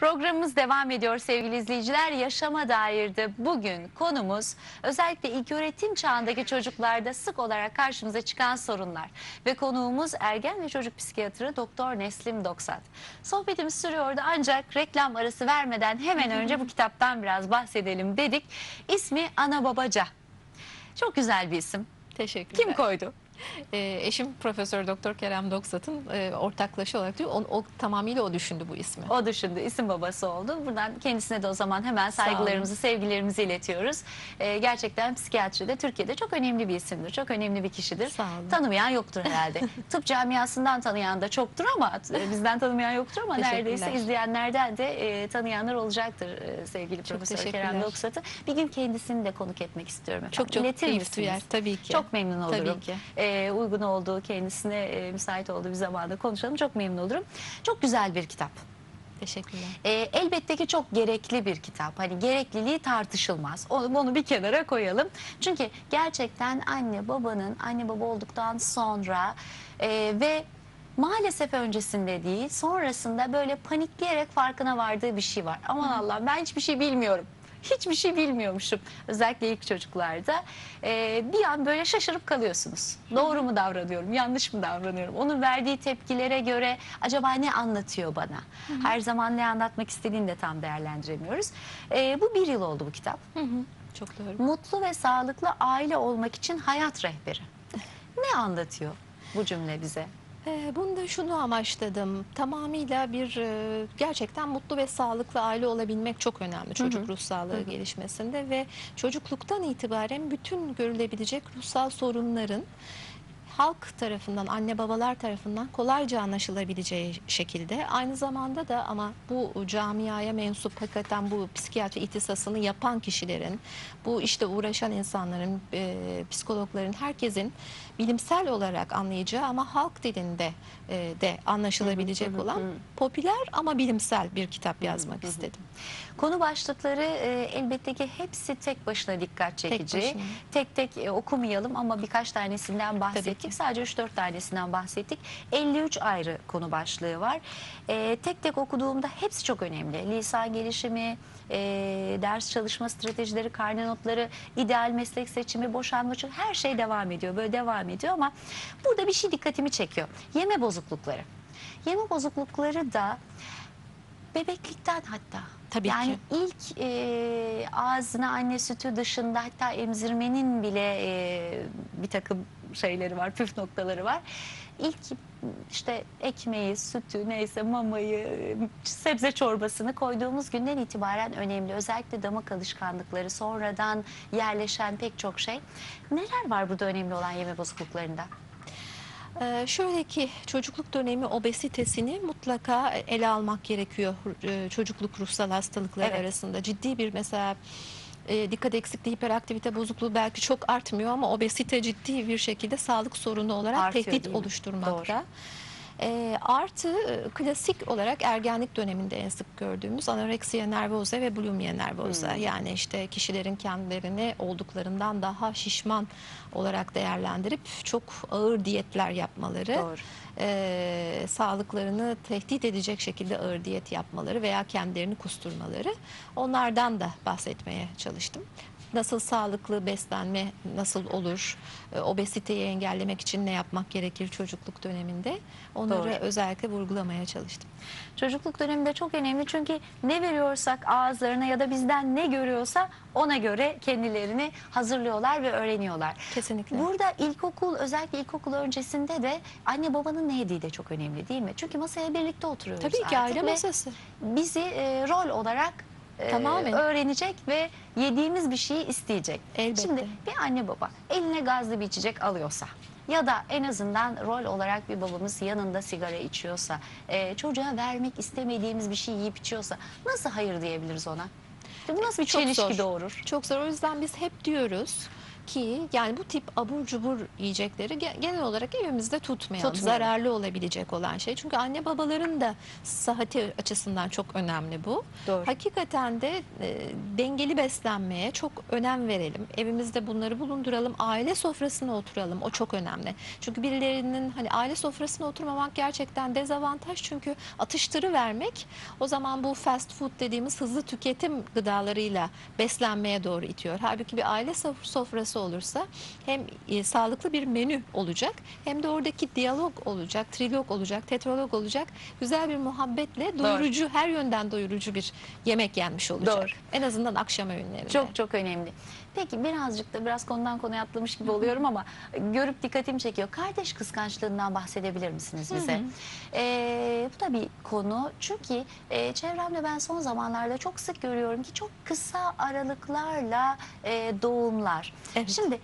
Programımız devam ediyor sevgili izleyiciler. Yaşama dairde bugün konumuz özellikle ilköğretim çağındaki çocuklarda sık olarak karşımıza çıkan sorunlar. Ve konuğumuz ergen ve çocuk psikiyatrı Doktor Neslim Doksat. Sohbetimiz sürüyordu ancak reklam arası vermeden hemen önce bu kitaptan biraz bahsedelim dedik. İsmi Ana Babaca. Çok güzel bir isim. Teşekkürler. Kim koydu? Ee, eşim Profesör Doktor Kerem Doksat'ın e, ortaklaşa olarak diyor. O, o tamamıyla o düşündü bu ismi. O düşündü. isim babası oldu. Buradan kendisine de o zaman hemen saygılarımızı, sevgilerimizi iletiyoruz. Ee, gerçekten psikiyatride Türkiye'de çok önemli bir isimdir. Çok önemli bir kişidir. Sağ olun. Tanımayan yoktur herhalde. Tıp camiasından tanıyan da çoktur ama e, bizden tanımayan yoktur ama Teşekkürler. neredeyse izleyenlerden de e, tanıyanlar olacaktır e, sevgili Çok Profesör Kerem teşekkürler. Doksat'ı. Bir gün kendisini de konuk etmek istiyorum efendim. Çok çok İletir keyif misiniz? duyar tabii ki. Çok memnun olurum. Tabii ki. Ee, uygun olduğu, kendisine e, müsait olduğu bir zamanda konuşalım. Çok memnun olurum. Çok güzel bir kitap. Teşekkürler. E, elbette ki çok gerekli bir kitap. Hani gerekliliği tartışılmaz. Onu, onu bir kenara koyalım. Çünkü gerçekten anne babanın anne baba olduktan sonra e, ve maalesef öncesinde değil sonrasında böyle panikleyerek farkına vardığı bir şey var. Aman Allah'ım ben hiçbir şey bilmiyorum. Hiçbir şey bilmiyormuşum. Özellikle ilk çocuklarda. E, bir an böyle şaşırıp kalıyorsunuz. Doğru mu davranıyorum, yanlış mı davranıyorum? Onun verdiği tepkilere göre acaba ne anlatıyor bana? Her zaman ne anlatmak istediğini de tam değerlendiremiyoruz. E, bu bir yıl oldu bu kitap. Hı hı. Çok doğru. Mutlu ve sağlıklı aile olmak için hayat rehberi. Ne anlatıyor bu cümle bize? Ee, Bunda şunu amaçladım. Tamamıyla bir e, gerçekten mutlu ve sağlıklı aile olabilmek çok önemli çocuk ruh sağlığı gelişmesinde ve çocukluktan itibaren bütün görülebilecek ruhsal sorunların halk tarafından, anne babalar tarafından kolayca anlaşılabileceği şekilde aynı zamanda da ama bu camiaya mensup hakikaten bu psikiyatri ihtisasını yapan kişilerin, bu işte uğraşan insanların, e, psikologların, herkesin bilimsel olarak anlayacağı ama halk dilinde e, de anlaşılabilecek olan popüler ama bilimsel bir kitap yazmak istedim. Konu başlıkları e, elbette ki hepsi tek başına dikkat çekici. başına. Tek tek e, okumayalım ama birkaç tanesinden bahsettik. Ki. Sadece 3-4 tanesinden bahsettik. 53 ayrı konu başlığı var. E, tek tek okuduğumda hepsi çok önemli. Lisan gelişimi, e, ders çalışma stratejileri, karne notları, ideal meslek seçimi, boşanma, her şey devam ediyor. Böyle devam ediyor ama burada bir şey dikkatimi çekiyor. Yeme bozuklukları. Yeme bozuklukları da bebeklikten hatta. Tabii yani ki. ilk e, ağzına anne sütü dışında hatta emzirmenin bile e, bir takım şeyleri var, püf noktaları var. İlk işte ekmeği, sütü, neyse mamayı, sebze çorbasını koyduğumuz günden itibaren önemli. Özellikle damak alışkanlıkları, sonradan yerleşen pek çok şey. Neler var burada önemli olan yeme bozukluklarında? Ee, şöyle ki çocukluk dönemi obezitesini mutlaka ele almak gerekiyor Ee, çocukluk ruhsal hastalıklar Evet. arasında. Ciddi bir mesela e, dikkat eksikliği, hiperaktivite bozukluğu belki çok artmıyor ama obezite ciddi bir şekilde sağlık sorunu olarak Artıyor, tehdit oluşturmakta. Doğru. Ee, artı e, klasik olarak ergenlik döneminde en sık gördüğümüz anoreksiya nervoza ve bulimia nervoza. Hmm. Yani işte kişilerin kendilerini olduklarından daha şişman olarak değerlendirip çok ağır diyetler yapmaları. Doğru. e, sağlıklarını tehdit edecek şekilde ağır diyet yapmaları veya kendilerini kusturmaları onlardan da bahsetmeye çalıştım. Nasıl sağlıklı beslenme nasıl olur? E, obeziteyi engellemek için ne yapmak gerekir çocukluk döneminde? Onları Doğru. özellikle vurgulamaya çalıştım. Çocukluk döneminde çok önemli çünkü ne veriyorsak ağızlarına ya da bizden ne görüyorsa ona göre kendilerini hazırlıyorlar ve öğreniyorlar. Kesinlikle. Burada ilkokul özellikle ilkokul öncesinde de anne babanın ne yediği de çok önemli değil mi? Çünkü masaya birlikte oturuyoruz Tabii ki artık aile masası. bizi e, rol olarak Tamamen. öğrenecek ve yediğimiz bir şeyi isteyecek. Elbette. Şimdi bir anne baba eline gazlı bir içecek alıyorsa ya da en azından rol olarak bir babamız yanında sigara içiyorsa, e, çocuğa vermek istemediğimiz bir şey yiyip içiyorsa nasıl hayır diyebiliriz ona? Bu nasıl bir Çok çelişki zor. doğurur? Çok zor. O yüzden biz hep diyoruz ki yani bu tip abur cubur yiyecekleri ge- genel olarak evimizde tutmayalım. Tutmayalım. Zararlı olabilecek olan şey. Çünkü anne babaların da sıhhati açısından çok önemli bu. Doğru. Hakikaten de e, dengeli beslenmeye çok önem verelim. Evimizde bunları bulunduralım. Aile sofrasına oturalım. O çok önemli. Çünkü birilerinin hani aile sofrasına oturmamak gerçekten dezavantaj. Çünkü atıştırı vermek o zaman bu fast food dediğimiz hızlı tüketim gıdalarıyla beslenmeye doğru itiyor. Halbuki bir aile sof- sofrası olursa hem e, sağlıklı bir menü olacak hem de oradaki diyalog olacak, trilog olacak, tetralog olacak. Güzel bir muhabbetle doyurucu, her yönden doyurucu bir yemek yenmiş olacak. Doğru. En azından akşam öğünlerinde. Çok çok önemli. Peki birazcık da biraz konudan konuya atlamış gibi oluyorum ama görüp dikkatimi çekiyor. Kardeş kıskançlığından bahsedebilir misiniz bize? Ee, bu da bir konu. Çünkü e, çevremde ben son zamanlarda çok sık görüyorum ki çok kısa aralıklarla e, doğumlar. Evet. Şimdi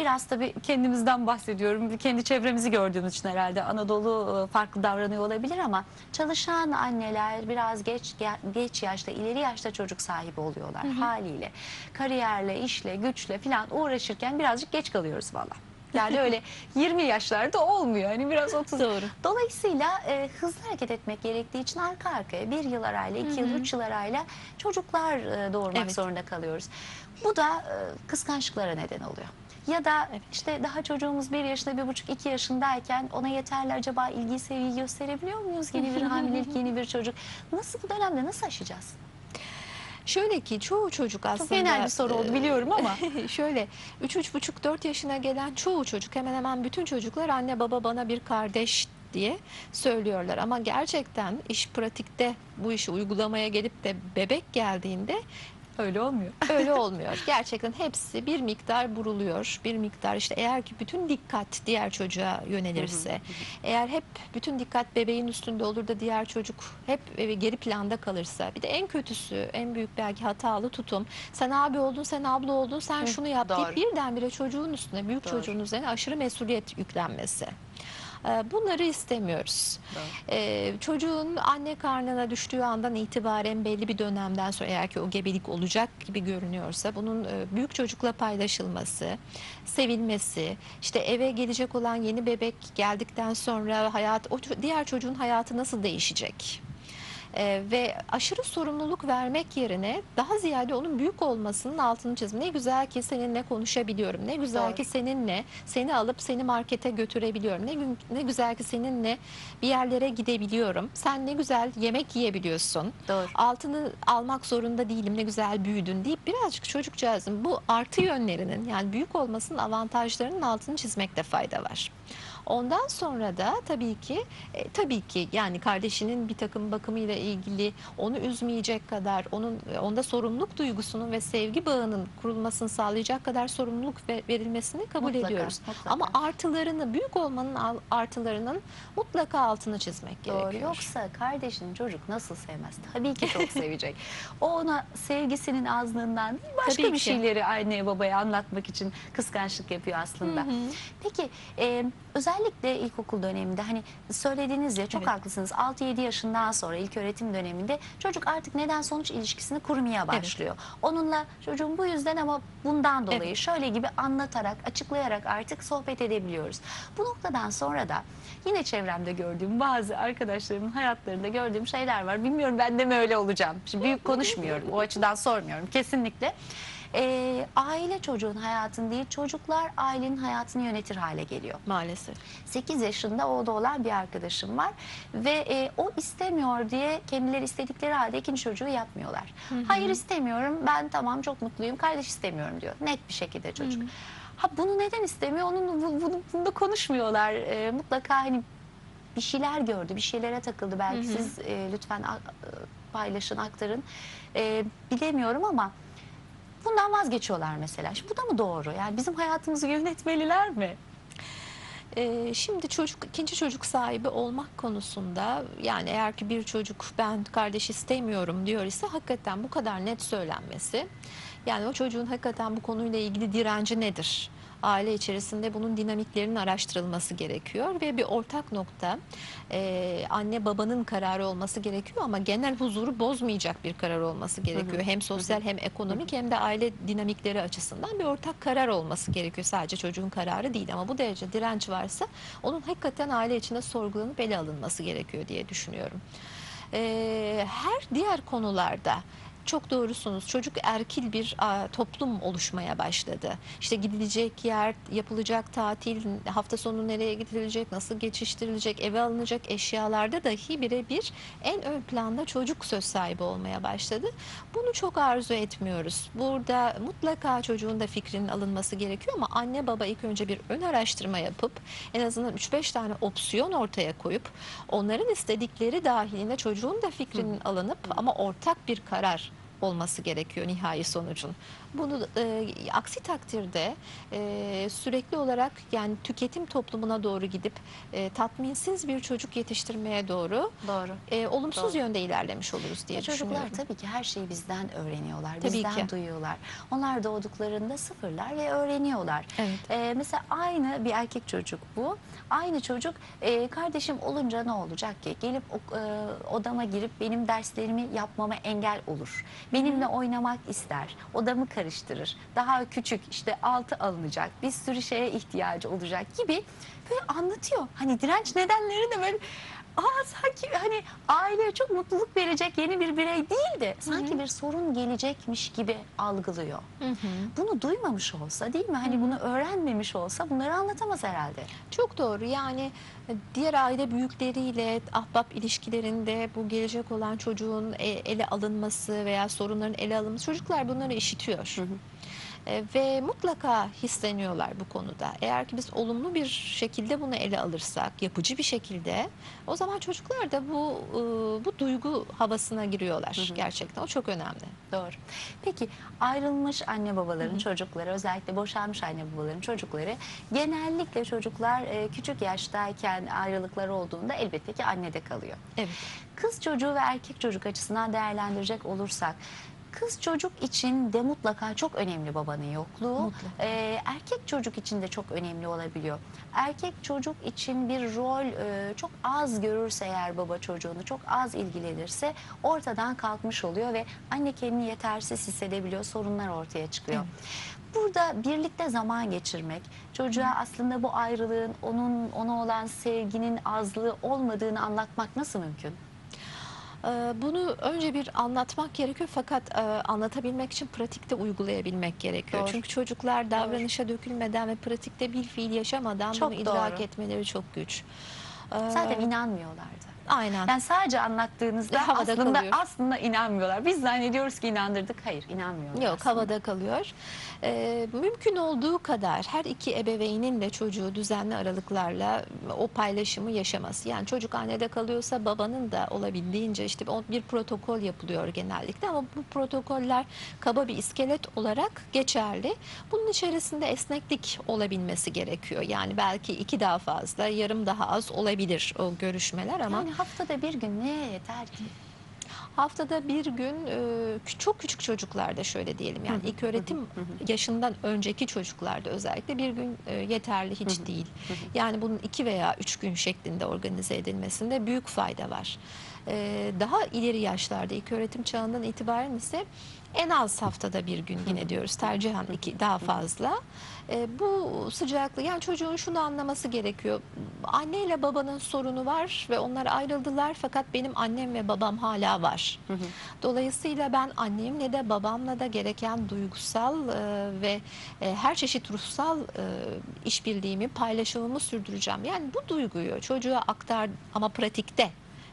biraz tabii kendimizden bahsediyorum. Kendi çevremizi gördüğümüz için herhalde Anadolu e, farklı davranıyor olabilir ama çalışan anneler biraz geç ge- geç yaşta, ileri yaşta çocuk sahibi oluyorlar haliyle. Kariyerle, işle, güçle falan uğraşırken birazcık geç kalıyoruz valla. Yani öyle 20 yaşlarda olmuyor. Hani biraz 30. Doğru. Dolayısıyla e, hızlı hareket etmek gerektiği için arka arkaya bir yıl arayla, iki yıl, üç yıl arayla çocuklar e, doğurmak Evet. zorunda kalıyoruz. Bu da e, kıskançlıklara neden oluyor. Ya da işte daha çocuğumuz bir yaşında, bir buçuk, iki yaşındayken ona yeterli acaba ilgi seviyeyi gösterebiliyor muyuz? Yeni bir hamilelik, yeni bir çocuk. Nasıl bu dönemde nasıl aşacağız? Şöyle ki çoğu çocuk aslında... genel bir soru oldu e, biliyorum ama. şöyle 3-3,5-4 yaşına gelen çoğu çocuk hemen hemen bütün çocuklar anne baba bana bir kardeş diye söylüyorlar. Ama gerçekten iş pratikte bu işi uygulamaya gelip de bebek geldiğinde Öyle olmuyor. öyle olmuyor. Gerçekten hepsi bir miktar buruluyor. Bir miktar işte eğer ki bütün dikkat diğer çocuğa yönelirse, eğer hep bütün dikkat bebeğin üstünde olur da diğer çocuk hep geri planda kalırsa, bir de en kötüsü, en büyük belki hatalı tutum. Sen abi oldun, sen abla oldun, sen şunu yap doğru. deyip birdenbire çocuğun üstüne, büyük Doğru. çocuğun üzerine aşırı mesuliyet yüklenmesi. Ee, Bunları istemiyoruz. Ee, çocuğun anne karnına düştüğü andan itibaren belli bir dönemden sonra eğer ki o gebelik olacak gibi görünüyorsa bunun e, büyük çocukla paylaşılması, sevilmesi, işte eve gelecek olan yeni bebek geldikten sonra hayat o diğer çocuğun hayatı nasıl değişecek? Ee, ve aşırı sorumluluk vermek yerine daha ziyade onun büyük olmasının altını çizim. Ne güzel ki seninle konuşabiliyorum. Ne güzel Doğru. ki seninle seni alıp seni markete götürebiliyorum. Ne ne güzel ki seninle bir yerlere gidebiliyorum. Sen ne güzel yemek yiyebiliyorsun. Doğru. Altını almak zorunda değilim. Ne güzel büyüdün deyip birazcık çocukcağızın bu artı yönlerinin yani büyük olmasının avantajlarının altını çizmekte fayda var. Ondan sonra da tabii ki e, tabii ki yani kardeşinin bir takım bakımıyla ilgili onu üzmeyecek kadar onun onda sorumluluk duygusunun ve sevgi bağının kurulmasını sağlayacak kadar sorumluluk ve- verilmesini kabul Mutlaka, ediyoruz. mutlaka. Ama artılarını büyük olmanın artılarının mutlaka altını çizmek Doğru. gerekiyor. Yoksa kardeşini çocuk nasıl sevmez? Tabii ki çok sevecek. O ona sevgisinin azlığından değil, başka Tabii bir ki. şeyleri anneye babaya anlatmak için kıskançlık yapıyor aslında. Peki e, özellikle ilkokul döneminde hani söylediğiniz ya çok Evet. haklısınız 6-7 yaşından sonra ilk öğretim döneminde çocuk artık neden sonuç ilişkisini kurmaya başlıyor. Onunla çocuğun bu yüzden ama bundan dolayı Evet. şöyle gibi anlatarak açıklayarak artık sohbet edebiliyoruz. Bu noktadan sonra da yine çevremde gördüğüm bazı arkadaşlarımın hayatlarında gördüğüm şeyler var. Bilmiyorum ben de mi öyle olacağım. Şimdi büyük konuşmuyorum. O açıdan sormuyorum kesinlikle. Ee, aile çocuğun hayatını değil çocuklar ailenin hayatını yönetir hale geliyor. Maalesef. 8 yaşında oğlu olan bir arkadaşım var ve e, o istemiyor diye kendileri istedikleri halde ikinci çocuğu yapmıyorlar. Hayır istemiyorum ben tamam çok mutluyum kardeş istemiyorum diyor net bir şekilde çocuk. Ha bunu neden istemiyor onun bu- bunu, bunu da konuşmuyorlar E, mutlaka hani bir şeyler gördü bir şeylere takıldı belki siz e, lütfen a- e, paylaşın aktarın E, bilemiyorum ama bundan vazgeçiyorlar mesela. Şimdi bu da mı doğru? Yani bizim hayatımızı yönetmeliler mi? Ee, şimdi çocuk ikinci çocuk sahibi olmak konusunda yani eğer ki bir çocuk ben kardeş istemiyorum diyor ise hakikaten bu kadar net söylenmesi yani o çocuğun hakikaten bu konuyla ilgili direnci nedir? Aile içerisinde bunun dinamiklerinin araştırılması gerekiyor ve bir ortak nokta e, anne babanın kararı olması gerekiyor ama genel huzuru bozmayacak bir karar olması gerekiyor. Hem sosyal hem ekonomik hem de aile dinamikleri açısından bir ortak karar olması gerekiyor. Sadece çocuğun kararı değil ama bu derece direnç varsa onun hakikaten aile içinde sorgulanıp ele alınması gerekiyor diye düşünüyorum. Ee, her diğer konularda çok doğrusunuz. Çocuk erkil bir a, toplum oluşmaya başladı. İşte gidilecek yer, yapılacak tatil, hafta sonu nereye gidilecek, nasıl geçiştirilecek, eve alınacak eşyalarda dahi birebir en ön planda çocuk söz sahibi olmaya başladı. Bunu çok arzu etmiyoruz. Burada mutlaka çocuğun da fikrinin alınması gerekiyor ama anne baba ilk önce bir ön araştırma yapıp en azından 3-5 tane opsiyon ortaya koyup onların istedikleri dahilinde çocuğun da fikrinin alınıp ama ortak bir karar olması gerekiyor nihai sonucun. Bunu e, aksi takdirde e, sürekli olarak yani tüketim toplumuna doğru gidip e, tatminsiz bir çocuk yetiştirmeye doğru Doğru. e, olumsuz Doğru. yönde ilerlemiş oluruz diye çocuklar düşünüyorum. tabii ki her şeyi bizden öğreniyorlar, Tabii bizden ki. duyuyorlar. Onlar doğduklarında sıfırlar ve öğreniyorlar. Evet. Ee, mesela aynı bir erkek çocuk bu. Aynı çocuk e, kardeşim olunca ne olacak ki? Gelip e, odama girip benim derslerimi yapmama engel olur. Benimle oynamak ister. Odamı karıştırır. Daha küçük işte altı alınacak. Bir sürü şeye ihtiyacı olacak gibi böyle anlatıyor. Hani direnç nedenleri de böyle Aa sanki hani aileye çok mutluluk verecek yeni bir birey değil de sanki bir sorun gelecekmiş gibi algılıyor. Hı hı. Bunu duymamış olsa değil mi? Hani bunu öğrenmemiş olsa bunları anlatamaz herhalde. Çok doğru. Yani e, diğer aile büyükleriyle ahbap ilişkilerinde bu gelecek olan çocuğun e, ele alınması veya sorunların ele alınması çocuklar bunları işitiyor. E, Ve mutlaka hisleniyorlar bu konuda. Eğer ki biz olumlu bir şekilde bunu ele alırsak, yapıcı bir şekilde, o zaman çocuklar da bu e, bu duygu havasına giriyorlar. Gerçekten o çok önemli. Doğru. Peki ayrılmış anne babaların çocukları özellikle boşanmış anne babaların çocukları genellikle çocuklar e, küçük yaştayken ayrılıkları olduğunda elbette ki annede kalıyor. Evet. Kız çocuğu ve erkek çocuk açısından değerlendirecek olursak kız çocuk için de mutlaka çok önemli babanın yokluğu. Mutlaka. Ee, erkek çocuk için de çok önemli olabiliyor. Erkek çocuk için bir rol e, çok az görürse eğer baba çocuğunu çok az ilgilenirse ortadan kalkmış oluyor ve anne kendini yetersiz hissedebiliyor. Sorunlar ortaya çıkıyor. Burada birlikte zaman geçirmek, çocuğa aslında bu ayrılığın onun ona olan sevginin azlığı olmadığını anlatmak nasıl mümkün? Ee, Bunu önce bir anlatmak gerekiyor fakat e, anlatabilmek için pratikte uygulayabilmek gerekiyor. Doğru. Çünkü çocuklar davranışa dökülmeden ve pratikte bir fiil yaşamadan Çok bunu idrak doğru. etmeleri çok güç. Ee, Zaten inanmıyorlardı. Aynen. Yani sadece anlattığınızda Ve havada aslında kalıyor. aslında inanmıyorlar. Biz zannediyoruz ki inandırdık. Hayır, inanmıyorlar. Yok aslında. havada kalıyor. Ee, mümkün olduğu kadar her iki ebeveynin de çocuğu düzenli aralıklarla o paylaşımı yaşaması. Yani çocuk annede kalıyorsa babanın da olabildiğince işte bir protokol yapılıyor genellikle ama bu protokoller kaba bir iskelet olarak geçerli. Bunun içerisinde esneklik olabilmesi gerekiyor. Yani belki iki daha fazla, yarım daha az olabilir o görüşmeler ama Yani haftada bir gün neye yeter ki? Haftada bir gün e, çok küçük çocuklarda şöyle diyelim yani ilk öğretim yaşından önceki çocuklarda özellikle bir gün e, yeterli hiç değil. Yani bunun iki veya üç gün şeklinde organize edilmesinde büyük fayda var. E, Daha ileri yaşlarda ilk öğretim çağından itibaren ise en az haftada bir gün yine diyoruz tercihen iki daha fazla. E, bu sıcaklığı yani çocuğun şunu anlaması gerekiyor. Anneyle babanın sorunu var ve onlar ayrıldılar fakat benim annem ve babam hala var. Dolayısıyla ben annemle de babamla da gereken duygusal e, ve e, her çeşit ruhsal e, işbirliğimi, paylaşımımı sürdüreceğim. Yani bu duyguyu çocuğa aktar ama pratikte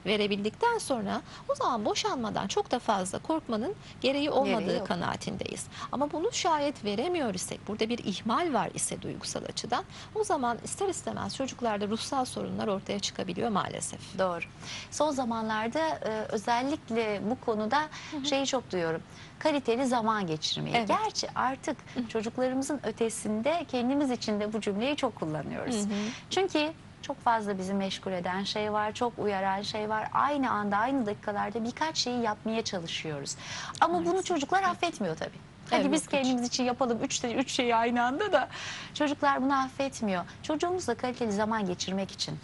verebildikten sonra o zaman boşanmadan çok da fazla korkmanın gereği olmadığı yok. kanaatindeyiz. Ama bunu şayet veremiyor isek, burada bir ihmal var ise duygusal açıdan o zaman ister istemez çocuklarda ruhsal sorunlar ortaya çıkabiliyor maalesef. Doğru. Son zamanlarda e, özellikle bu konuda şeyi çok duyuyorum. Kaliteli zaman geçirmeyi. Evet. Gerçi artık çocuklarımızın ötesinde kendimiz için de bu cümleyi çok kullanıyoruz. Hı hı. Çünkü çok fazla bizi meşgul eden şey var, çok uyaran şey var. Aynı anda, aynı dakikalarda birkaç şeyi yapmaya çalışıyoruz. Ama bunu çocuklar affetmiyor tabii. Hadi Evet, biz kendimiz için yapalım üç, de- üç şeyi aynı anda da çocuklar bunu affetmiyor. Çocuğumuzla kaliteli zaman geçirmek için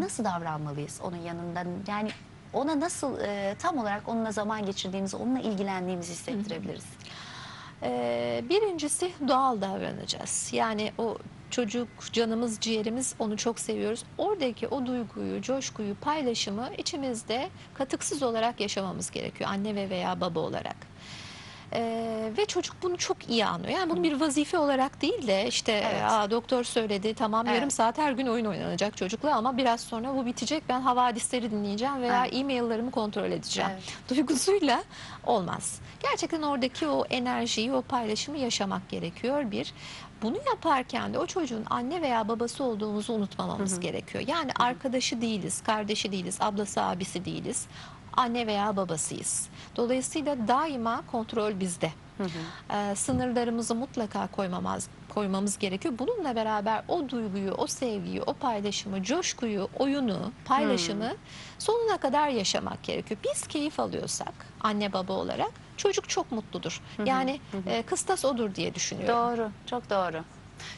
nasıl davranmalıyız onun yanında? Yani ona nasıl e, tam olarak onunla zaman geçirdiğimizi, onunla ilgilendiğimizi hissettirebiliriz? Ee, birincisi doğal davranacağız. Yani o çocuk canımız ciğerimiz onu çok seviyoruz. Oradaki o duyguyu, coşkuyu, paylaşımı içimizde katıksız olarak yaşamamız gerekiyor. Anne ve veya baba olarak. Ee, ve çocuk bunu çok iyi anlıyor. Yani bunu bir vazife olarak değil de işte Evet. Aa, doktor söyledi tamam yarım Evet. saat her gün oyun oynanacak çocukla ama biraz sonra bu bitecek ben havadisleri dinleyeceğim veya Evet. e-maillerimi kontrol edeceğim. Evet. Duygusuyla olmaz. Gerçekten oradaki o enerjiyi, o paylaşımı yaşamak gerekiyor bir. Bunu yaparken de o çocuğun anne veya babası olduğumuzu unutmamamız gerekiyor. Yani arkadaşı değiliz, kardeşi değiliz, ablası, abisi değiliz. Anne veya babasıyız. Dolayısıyla daima kontrol bizde. Ee, sınırlarımızı mutlaka koymamaz, koymamız gerekiyor. Bununla beraber o duyguyu, o sevgiyi, o paylaşımı, coşkuyu, oyunu, paylaşımı sonuna kadar yaşamak gerekiyor. Biz keyif alıyorsak anne baba olarak çocuk çok mutludur. Yani e, kıstas odur diye düşünüyorum. Doğru, çok doğru.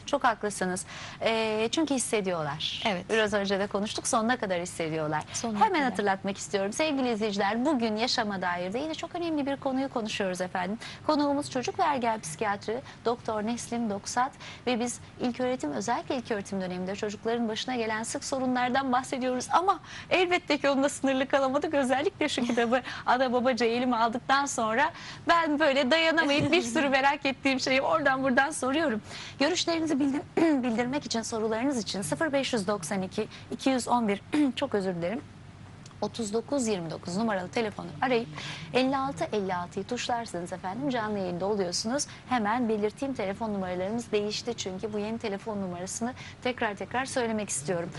Çok haklısınız. Ee, çünkü hissediyorlar. Evet. Biraz önce de konuştuk sonuna kadar hissediyorlar. Sonuna Hemen kadar. hatırlatmak istiyorum. Sevgili izleyiciler bugün yaşama dair de yine çok önemli bir konuyu konuşuyoruz efendim. Konuğumuz çocuk ve ergen psikiyatri Doktor Neslim Doksat ve biz ilköğretim özellikle ilköğretim döneminde çocukların başına gelen sık sorunlardan bahsediyoruz ama elbette ki onunla sınırlı kalamadık. Özellikle şu kitabı ana babaca elime aldıktan sonra ben böyle dayanamayıp bir sürü merak ettiğim şeyi oradan buradan soruyorum. Görüşlerinizi bildir- bildirmek için sorularınız için 0592 211 çok özür dilerim. 3929 numaralı telefonu arayıp 56 56'yı tuşlarsanız efendim canlı yayında oluyorsunuz. Hemen belirteyim telefon numaralarımız değişti çünkü bu yeni telefon numarasını tekrar tekrar söylemek istiyorum.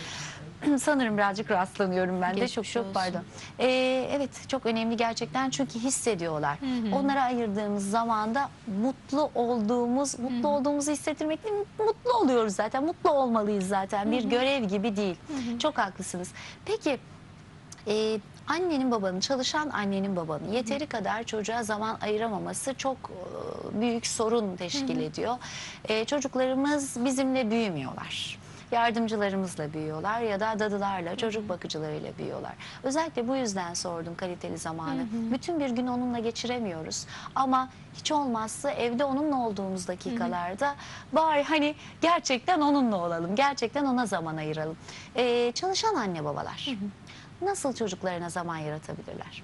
Sanırım birazcık rastlanıyorum ben de Geçmiş çok çok olsun. pardon. Ee, evet çok önemli gerçekten çünkü hissediyorlar. Onlara ayırdığımız zamanda mutlu olduğumuz, mutlu olduğumuzu hissettirmek değil mutlu oluyoruz zaten. Mutlu olmalıyız zaten. Bir görev gibi değil. Çok haklısınız. Peki ee, annenin babanın çalışan annenin babanın yeteri kadar çocuğa zaman ayıramaması çok e, büyük sorun teşkil ediyor. Ee, çocuklarımız bizimle büyümüyorlar. Yardımcılarımızla büyüyorlar ya da dadılarla, çocuk bakıcılarıyla büyüyorlar. Özellikle bu yüzden sordum kaliteli zamanı. Bütün bir gün onunla geçiremiyoruz. Ama hiç olmazsa evde onunla olduğumuz dakikalarda bari hani gerçekten onunla olalım. Gerçekten ona zaman ayıralım. Ee, çalışan anne babalar nasıl çocuklarına zaman yaratabilirler?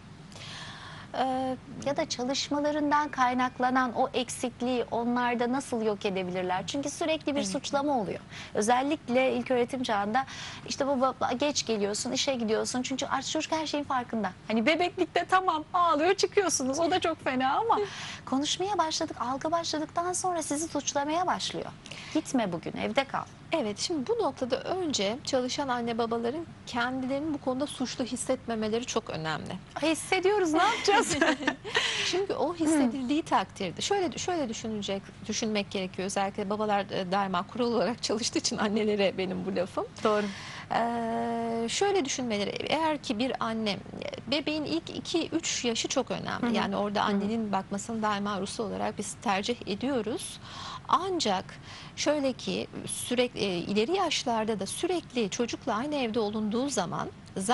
Ee, Ya da çalışmalarından kaynaklanan o eksikliği onlarda nasıl yok edebilirler? Çünkü sürekli bir suçlama oluyor. Özellikle ilk öğretim çağında işte baba geç geliyorsun, işe gidiyorsun. Çünkü artık çocuk her şeyin farkında. Hani bebeklikte tamam ağlıyor çıkıyorsunuz. O da çok fena ama konuşmaya başladık, algı başladıktan sonra sizi suçlamaya başlıyor. Gitme bugün, evde kal. Evet şimdi bu noktada önce çalışan anne babaların kendilerini bu konuda suçlu hissetmemeleri çok önemli. Ay, hissediyoruz ne yapacağız? Çünkü o hissedildiği takdirde şöyle şöyle düşünecek düşünmek gerekiyor. Özellikle babalar e, daima kural olarak çalıştığı için annelere benim bu lafım. Doğru. Ee, şöyle düşünmeleri eğer ki bir anne bebeğin ilk 2-3 yaşı çok önemli. Yani orada annenin bakmasını daima Rus olarak biz tercih ediyoruz. Ancak şöyle ki sürekli e, ileri yaşlarda da sürekli çocukla aynı evde olunduğu zaman za-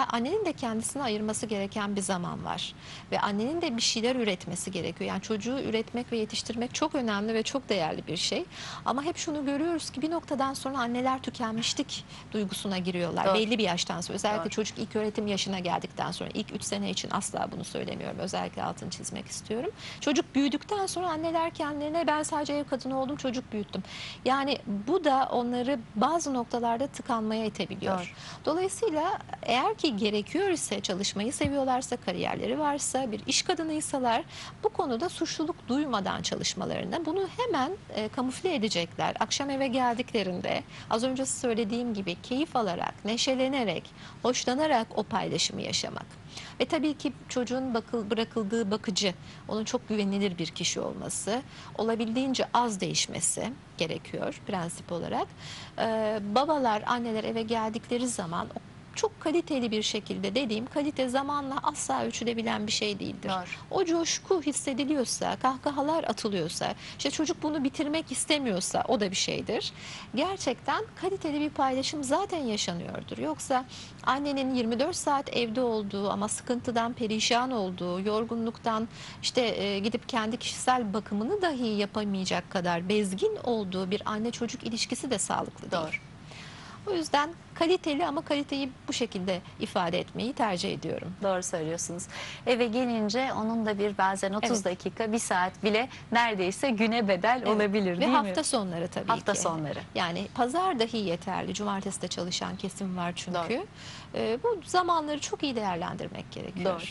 annenin de kendisine ayırması gereken bir zaman var. Ve annenin de bir şeyler üretmesi gerekiyor. Yani çocuğu üretmek ve yetiştirmek çok önemli ve çok değerli bir şey. Ama hep şunu görüyoruz ki bir noktadan sonra anneler tükenmişlik duygusuna giriyorlar. Doğru. Belli bir yaştan sonra. Özellikle Doğru. çocuk ilk öğretim yaşına geldikten sonra ilk 3 sene için asla bunu söylemiyorum. Özellikle altını çizmek istiyorum. Çocuk büyüdükten sonra anneler kendilerine ben sadece ev kadını oldum çocuk büyüttüm. Yani bu da onları bazı noktalarda tıkanmaya itebiliyor. Doğru. Dolayısıyla eğer ki gerekiyor ise çalışmayı seviyorlarsa, kariyerleri varsa, bir iş kadınıysalar bu konuda suçluluk duymadan çalışmalarını bunu hemen e, kamufle edecekler. Akşam eve geldiklerinde az önce söylediğim gibi keyif alarak, neşelenerek, hoşlanarak o paylaşımı yaşamak. Ve tabii ki çocuğun bakıl, bırakıldığı bakıcı, onun çok güvenilir bir kişi olması, olabildiğince az değişmesi gerekiyor prensip olarak. Ee, babalar, anneler eve geldikleri zaman o çok kaliteli bir şekilde dediğim kalite zamanla asla ölçülebilen bir şey değildir. Doğru. O coşku hissediliyorsa, kahkahalar atılıyorsa, işte çocuk bunu bitirmek istemiyorsa o da bir şeydir. Gerçekten kaliteli bir paylaşım zaten yaşanıyordur. Yoksa annenin 24 saat evde olduğu ama sıkıntıdan perişan olduğu, yorgunluktan işte e, gidip kendi kişisel bakımını dahi yapamayacak kadar bezgin olduğu bir anne çocuk ilişkisi de sağlıklı değil. Doğru. O yüzden kaliteli ama kaliteyi bu şekilde ifade etmeyi tercih ediyorum. Doğru söylüyorsunuz. Eve gelince onun da bir bazen 30 Evet. dakika, bir saat bile neredeyse güne bedel Evet. olabilir Ve değil hafta mi? sonları tabii Hafta ki. sonları. Yani pazar dahi yeterli. Cumartesi de çalışan kesim var çünkü. Doğru. Ee, bu zamanları çok iyi değerlendirmek gerekiyor. Doğru.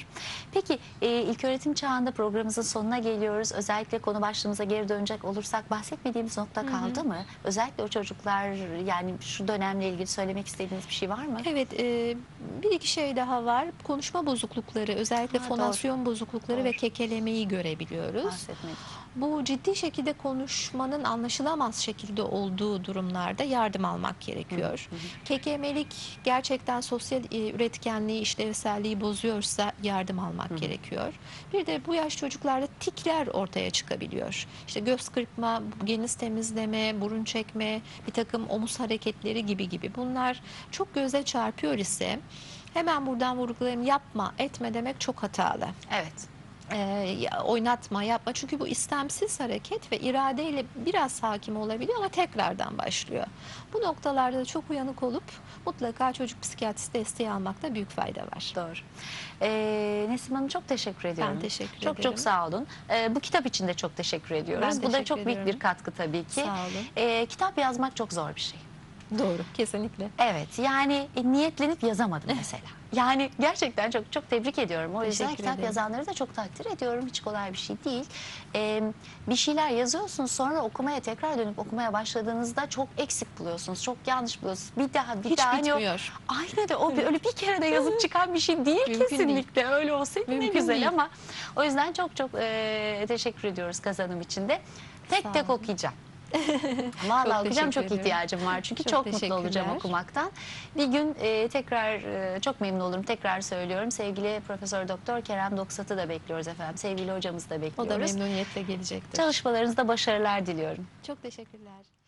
Peki e, ilk öğretim çağında programımızın sonuna geliyoruz. Özellikle konu başlığımıza geri dönecek olursak bahsetmediğimiz nokta kaldı mı? Özellikle o çocuklar yani şu dönemle ilgili söylemek istediğiniz bir şey var mı? Evet, e, bir iki şey daha var. Konuşma bozuklukları, özellikle Ha, fonasyon bozuklukları ve Doğru. kekelemeyi görebiliyoruz. Bahsetmedik. Bu ciddi şekilde konuşmanın anlaşılamaz şekilde olduğu durumlarda yardım almak gerekiyor. Kekemelik gerçekten sosyal e, üretkenliği, işlevselliği bozuyorsa yardım almak gerekiyor. Bir de bu yaş çocuklarda tikler ortaya çıkabiliyor. İşte göz kırpma, geniz temizleme, burun çekme, bir takım omuz hareketleri gibi gibi. Bunlar çok göze çarpıyor ise hemen buradan vurgulayayım yapma, etme demek çok hatalı Evet. E, ya- oynatma yapma çünkü bu istemsiz hareket ve iradeyle biraz hakim olabiliyor ama tekrardan başlıyor. Bu noktalarda da çok uyanık olup mutlaka çocuk psikiyatrist desteği almakta büyük fayda var. Doğru. Ee, Nesim Hanım çok teşekkür ediyorum. teşekkür çok ederim. Çok sağ olun. Ee, bu kitap için de çok teşekkür ediyoruz. Ben bu da teşekkür çok büyük ediyorum. bir katkı tabii ki. Sağ olun. Ee, kitap yazmak çok zor bir şey. Doğru kesinlikle. Evet yani e, niyetlenip yazamadım mesela. Yani gerçekten çok çok tebrik ediyorum. O yüzden Teşekkür kitap ederim. yazanları da çok takdir ediyorum. Hiç kolay bir şey değil. Ee, bir şeyler yazıyorsunuz sonra okumaya tekrar dönüp okumaya başladığınızda çok eksik buluyorsunuz. Çok yanlış buluyorsunuz. Bir daha bir Hiç daha yok. bitmiyor. Aynen de o bir- öyle bir kere de yazıp çıkan bir şey değil Mümkün kesinlikle. Öyle olsaydı ne Mümkün güzel değil. ama o yüzden çok çok e, teşekkür ediyoruz kazanım için de. Tek Sağ tek olun. okuyacağım. Vallahi Çok okuyacağım çok ihtiyacım var çünkü Çok çok, mutlu olacağım okumaktan. Bir gün e, tekrar e, çok memnun olurum. Tekrar söylüyorum. Sevgili Profesör Doktor Kerem Doksat'ı da bekliyoruz efendim. Sevgili hocamızı da O da bekliyoruz. memnuniyetle gelecektir. Çalışmalarınızda başarılar diliyorum. Çok teşekkürler.